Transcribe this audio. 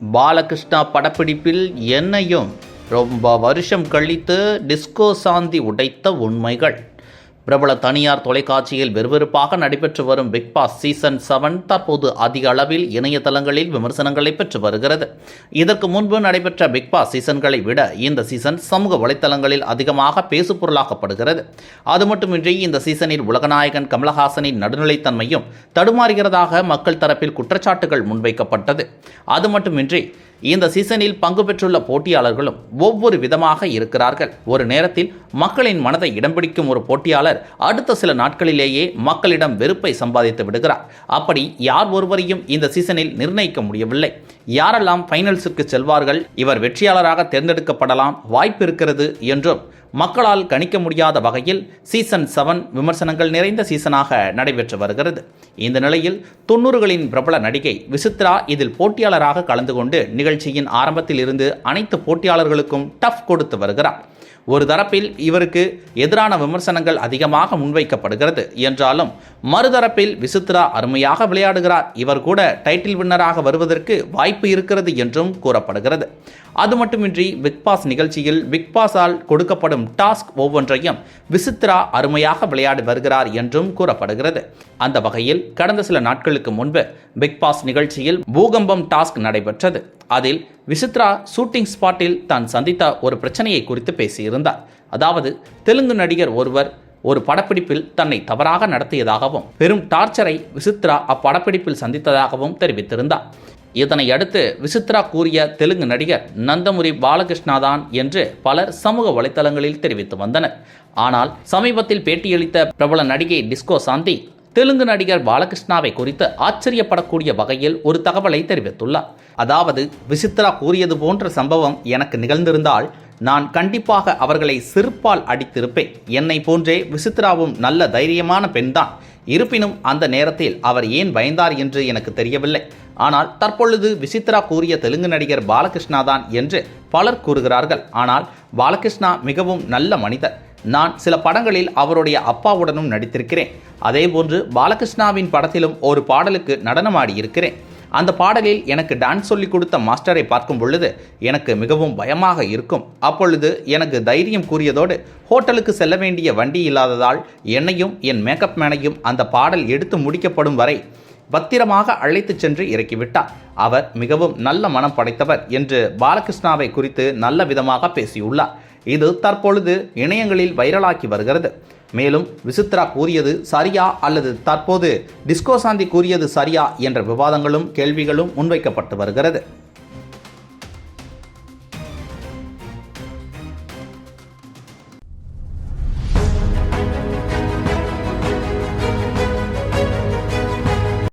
பாலகிருஷ்ணா படப்பிடிப்பில் என்னையும் ரொம்ப வருஷம் கழித்து டிஸ்கோ சாந்தி உடைத்த உண்மைகள். பிரபல தனியார் தொலைக்காட்சியில் விறுவிறுப்பாக நடைபெற்று வரும் பிக் பாஸ் சீசன் செவன் தற்போது அதிக அளவில் இணையதளங்களில் விமர்சனங்களை பெற்று வருகிறது. இதற்கு முன்பு நடைபெற்ற பிக் பாஸ் சீசன்களை விட இந்த சீசன் சமூக வலைத்தளங்களில் அதிகமாக பேசுபொருளாக்கப்படுகிறது. அது மட்டுமின்றி இந்த சீசனில் உலகநாயகன் கமலஹாசனின் நடுநிலைத்தன்மையும் தடுமாறுகிறதாக மக்கள் தரப்பில் குற்றச்சாட்டுகள் முன்வைக்கப்பட்டது. அது மட்டுமின்றி இந்த சீசனில் பங்கு பெற்றுள்ள போட்டியாளர்களும் ஒவ்வொரு விதமாக இருக்கிறார்கள். ஒரு நேரத்தில் மக்களின் மனதை இடம் பிடிக்கும் ஒரு போட்டியாளர் அடுத்த சில நாட்களிலேயே மக்களிடம் வெறுப்பை சம்பாதித்து விடுகிறார். அப்படி யார் ஒருவரையும் இந்த சீசனில் நிர்ணயிக்க முடியவில்லை. யாரெல்லாம் ஃபைனல்ஸுக்கு செல்வார்கள் இவர் வெற்றியாளராக தேர்ந்தெடுக்கப்படலாம் வாய்ப்பு இருக்கிறது என்றும் மக்களால் கணிக்க முடியாத வகையில் சீசன் செவன் விமர்சனங்கள் நிறைந்த சீசனாக நடைபெற்று வருகிறது. இந்த நிலையில் தொண்ணூறுகளின் பிரபல நடிகை விசித்ரா இதில் போட்டியாளராக கலந்து கொண்டு நிகழ்ச்சியின் ஆரம்பத்தில் இருந்து அனைத்து போட்டியாளர்களுக்கும் டஃப் கொடுத்து வருகிறார். ஒரு தரப்பில் இவருக்கு எதிரான விமர்சனங்கள் அதிகமாக முன்வைக்கப்படுகிறது. என்றாலும் மறுதரப்பில் விசித்ரா அருமையாக விளையாடுகிறார். இவர் கூட டைட்டில் வின்னராக வருவதற்கு வாய்ப்பு இருக்கிறது என்றும் கூறப்படுகிறது. அது மட்டுமின்றி பிக் பாஸ் நிகழ்ச்சியில் பிக் பாஸால் கொடுக்கப்படும் டாஸ்க் ஒவ்வொன்றையும் விசித்ரா அருமையாக விளையாடி வருகிறார் என்றும் கூறப்படுகிறது. அந்த வகையில் கடந்த சில நாட்களுக்கு முன்பு பிக் பாஸ் நிகழ்ச்சியில் பூகம்பம் டாஸ்க் நடைபெற்றது. அதில் விசித்ரா ஷூட்டிங் ஸ்பாட்டில் தான் சந்தித்த ஒரு பிரச்சனையை குறித்து பேசியிருந்தார். அதாவது தெலுங்கு நடிகர் ஒருவர் ஒரு படப்பிடிப்பில் தன்னை தவறாக நடத்தியதாகவும் பெரும் டார்ச்சரை விசித்ரா அப்படப்பிடிப்பில் சந்தித்ததாகவும் தெரிவித்திருந்தார். இதனை அடுத்து விசித்ரா கூறிய தெலுங்கு நடிகர் நந்தமுரி பாலகிருஷ்ணா தான் என்று பலர் சமூக வலைத்தளங்களில் தெரிவித்து வந்தனர். ஆனால் சமீபத்தில் பேட்டியளித்த பிரபல நடிகை டிஸ்கோ சாந்தி தெலுங்கு நடிகர் பாலகிருஷ்ணாவை குறித்து ஆச்சரியப்படக்கூடிய வகையில் ஒரு தகவலை தெரிவித்துள்ளார். அதாவது விசித்ரா கூறியது போன்ற சம்பவம் எனக்கு நிகழ்ந்திருந்தால் நான் கண்டிப்பாக அவர்களை சிறுப்பால் அடித்திருப்பேன். என்னை போன்றே விசித்ராவும் நல்ல தைரியமான பெண்தான். இருப்பினும் அந்த நேரத்தில் அவர் ஏன் பயந்தார் என்று எனக்கு தெரியவில்லை. ஆனால் தற்பொழுது விசித்ரா கூறிய தெலுங்கு நடிகர் பாலகிருஷ்ணா தான் என்று பலர் கூறுகிறார்கள். ஆனால் பாலகிருஷ்ணா மிகவும் நல்ல மனிதர். நான் சில படங்களில் அவருடைய அப்பாவுடனும் நடித்திருக்கிறேன். அதேபோன்று பாலகிருஷ்ணாவின் படத்திலும் ஒரு பாடலுக்கு நடனமாடி இருக்கிறேன். அந்த பாடலில் எனக்கு டான்ஸ் சொல்லிக் கொடுத்த மாஸ்டரை பார்க்கும் பொழுது எனக்கு மிகவும் பயமாக இருக்கும். அப்பொழுது எனக்கு தைரியம் கூறியதோடு ஹோட்டலுக்கு செல்ல வேண்டிய வண்டி இல்லாததால் என்னையும் என் மேக்கப் மேனையும் அந்த பாடல் எடுத்து முடிக்கப்படும் வரை பத்திரமாக அழைத்துச் சென்று இறக்கிவிட்டார். அவர் மிகவும் நல்ல மனம் படைத்தவர் என்று பாலகிருஷ்ணாவை குறித்து நல்ல விதமாக பேசியுள்ளார். இது தற்பொழுது இணையங்களில் வைரலாக்கி வருகிறது. மேலும் விசித்ரா கூறியது சரியா அல்லது தற்போது டிஸ்கோ சாந்தி கூறியது சரியா என்ற விவாதங்களும் கேள்விகளும் முன்வைக்கப்பட்டு வருகிறது.